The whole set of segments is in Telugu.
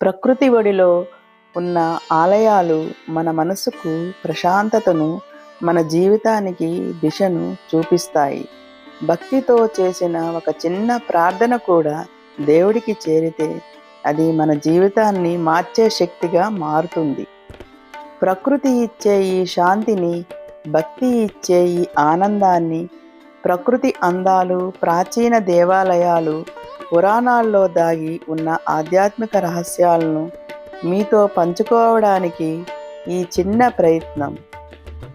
ప్రకృతి ఒడిలో ఉన్న ఆలయాలు మన మనసుకు ప్రశాంతతను మన జీవితానికి దిశను చూపిస్తాయి. భక్తితో చేసిన ఒక చిన్న ప్రార్థన కూడా దేవుడికి చేరితే అది మన జీవితాన్ని మార్చే శక్తిగా మారుతుంది. ప్రకృతి ఇచ్చే ఈ శాంతిని భక్తి ఇచ్చే ఈ ఆనందాన్ని ప్రకృతి అందాలు ప్రాచీన దేవాలయాలు పురాణాల్లో దాగి ఉన్న ఆధ్యాత్మిక రహస్యాలను మీతో పంచుకోవడానికి ఈ చిన్న ప్రయత్నం.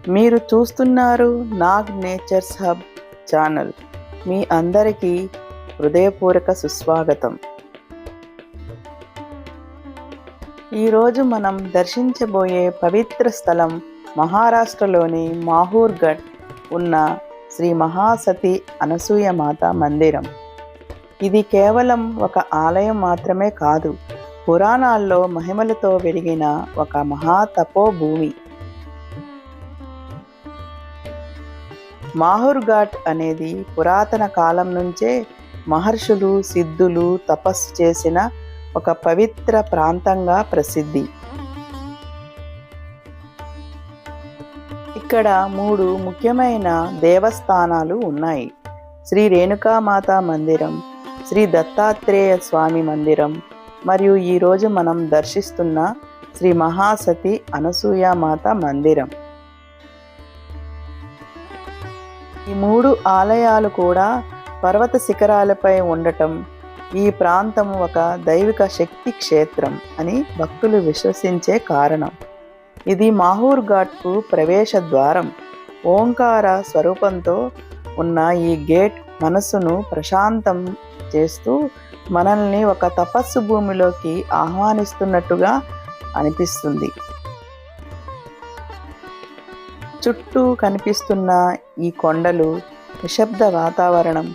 మీరు చూస్తున్నారు నాగ్ నేచర్స్ హబ్ ఛానల్. మీ అందరికీ హృదయపూర్వక సుస్వాగతం. ఈరోజు మనం దర్శించబోయే పవిత్ర స్థలం మహారాష్ట్రలోని మాహూర్గఢ్ ఉన్న శ్రీ మహాసతి అనసూయ మాత మందిరం. ఇది కేవలం ఒక ఆలయం మాత్రమే కాదు పురాణాల్లో మహిమలతో వెలిగిన ఒక మహాతపో భూమి మాహూర్ఘాట్ అనేది పురాతన కాలం నుంచే మహర్షులు సిద్ధులు తపస్సు చేసిన ఒక పవిత్ర ప్రాంతంగా ప్రసిద్ధి. ఇక్కడ మూడు ముఖ్యమైన దేవస్థానాలు ఉన్నాయి. శ్రీ రేణుకామాత మందిరం శ్రీ దత్తాత్రేయ స్వామి మందిరం. మరియు ఈరోజు మనం దర్శిస్తున్న శ్రీ మహాసతి అనసూయమాత మందిరం. ఈ మూడు ఆలయాలు కూడా పర్వత శిఖరాలపై ఉండటం ఈ ప్రాంతం ఒక దైవిక శక్తి క్షేత్రం అని భక్తులు విశ్వసించే కారణం. ఇది మాహూర్ ఘాట్కు ప్రవేశ ద్వారం. ఓంకార స్వరూపంతో ఉన్న ఈ గేట్ మనసును ప్రశాంతం చేస్తూ మనల్ని ఒక తపస్సు భూమిలోకి ఆహ్వానిస్తున్నట్టుగా అనిపిస్తుంది. చుట్టూ కనిపిస్తున్న ఈ కొండలు నిశ్శబ్ద వాతావరణం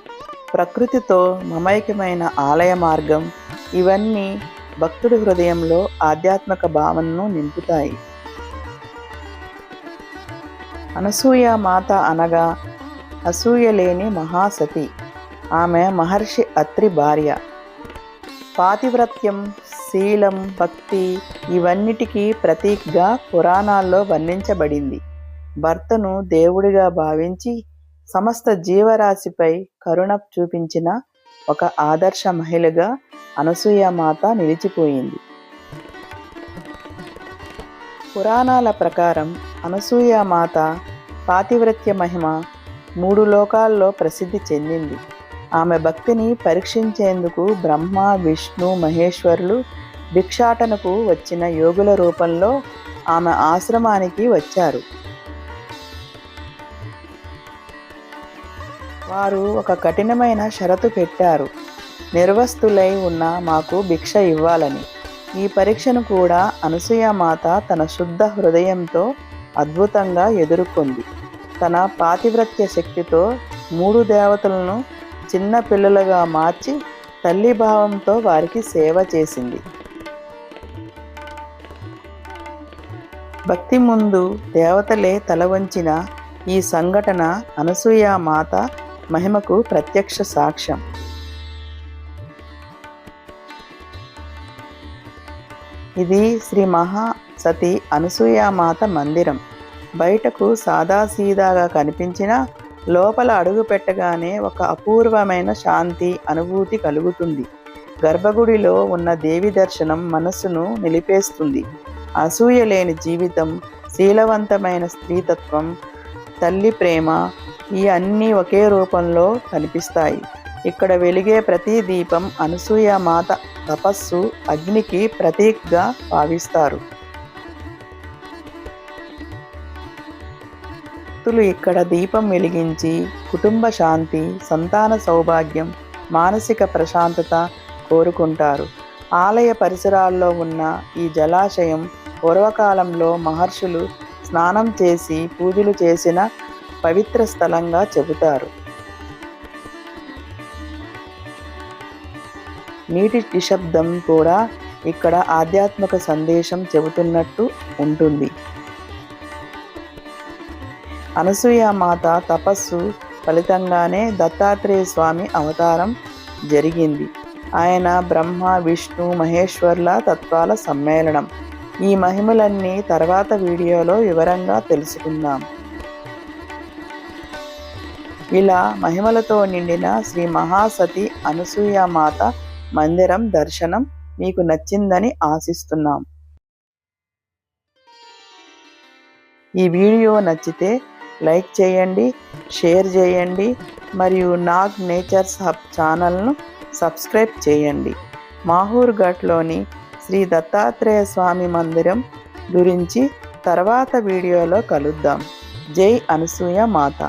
ప్రకృతితో మమైకమైన ఆలయ మార్గం ఇవన్నీ భక్తుడి హృదయంలో ఆధ్యాత్మిక భావనను నింపుతాయి. అనసూయ మాత అనగా అసూయలేని మహాసతి. ఆమె మహర్షి అత్రి భార్య. పాతివ్రత్యం శీలం భక్తి ఇవన్నిటికీ ప్రతీకగా పురాణాల్లో వర్ణించబడింది. భర్తను దేవుడిగా భావించి సమస్త జీవరాశిపై కరుణ చూపించిన ఒక ఆదర్శ మహిళగా అనసూయ మాత నిలిచిపోయింది. పురాణాల ప్రకారం అనసూయ మాత పాతివ్రత్య మహిమ మూడు లోకాల్లో ప్రసిద్ధి చెందింది. ఆమె భక్తిని పరీక్షించేందుకు బ్రహ్మ విష్ణు మహేశ్వరులు భిక్షాటనకు వచ్చిన యోగుల రూపంలో ఆమె ఆశ్రమానికి వచ్చారు. వారు ఒక కఠినమైన షరతు పెట్టారు. నిర్వస్తులై ఉన్న మాకు భిక్ష ఇవ్వాలని. ఈ పరీక్షను కూడా అనసూయమాత తన శుద్ధ హృదయంతో అద్భుతంగా ఎదుర్కొంది. తన పాతివ్రత్య శక్తితో మూడు దేవతలను చిన్న పిల్లలుగా మార్చి తల్లి భావంతో వారికి సేవ చేసింది. భక్తి ముందు దేవతలే తల వంచిన ఈ సంఘటన అనసూయ మాత మహిమకు ప్రత్యక్ష సాక్ష్యం. ఇది శ్రీ మహా సతి అనసూయామాత మందిరం. బయటకు సాదాసీదాగా కనిపించిన లోపల అడుగు పెట్టగానే ఒక అపూర్వమైన శాంతి అనుభూతి కలుగుతుంది. గర్భగుడిలో ఉన్న దేవి దర్శనం మనస్సును నిలిపేస్తుంది. అసూయ లేని జీవితం శీలవంతమైన స్త్రీతత్వం తల్లి ప్రేమ ఈ అన్నీ ఒకే రూపంలో కనిపిస్తాయి. ఇక్కడ వెలిగే ప్రతి దీపం అనసూయ మాత తపస్సు అగ్నికి ప్రతీక్గా భావిస్తారు. భక్తులు ఇక్కడ దీపం వెలిగించి కుటుంబ శాంతి సంతాన సౌభాగ్యం మానసిక ప్రశాంతత కోరుకుంటారు. ఆలయ పరిసరాల్లో ఉన్న ఈ జలాశయం పూర్వకాలంలో మహర్షులు స్నానం చేసి పూజలు చేసిన పవిత్ర స్థలంగా చెబుతారు. నీటి నిశ్శబ్దం కూడా ఇక్కడ ఆధ్యాత్మిక సందేశం చెబుతున్నట్టు ఉంటుంది. అనసూయ మాత తపస్సు ఫలితంగానే దత్తాత్రేయ స్వామి అవతారం జరిగింది. ఆయన బ్రహ్మ విష్ణు మహేశ్వర్ల తత్వాల సమ్మేళనం. ఈ మహిమలన్నీ తర్వాత వీడియోలో వివరంగా తెలుసుకుందాం. ఇలా మహిమలతో నిండిన శ్రీ మహాసతి అనసూయమాత మందిరం దర్శనం మీకు నచ్చిందని ఆశిస్తున్నాం. ఈ వీడియో నచ్చితే లైక్ చేయండి షేర్ చేయండి మరియు నాగ్ నేచర్స్ హబ్ ఛానల్ను సబ్స్క్రైబ్ చేయండి. మాహూర్ ఘాట్లోని శ్రీ దత్తాత్రేయ స్వామి మందిరం గురించి తర్వాత వీడియోలో కలుద్దాం. జై అనసూయ మాత.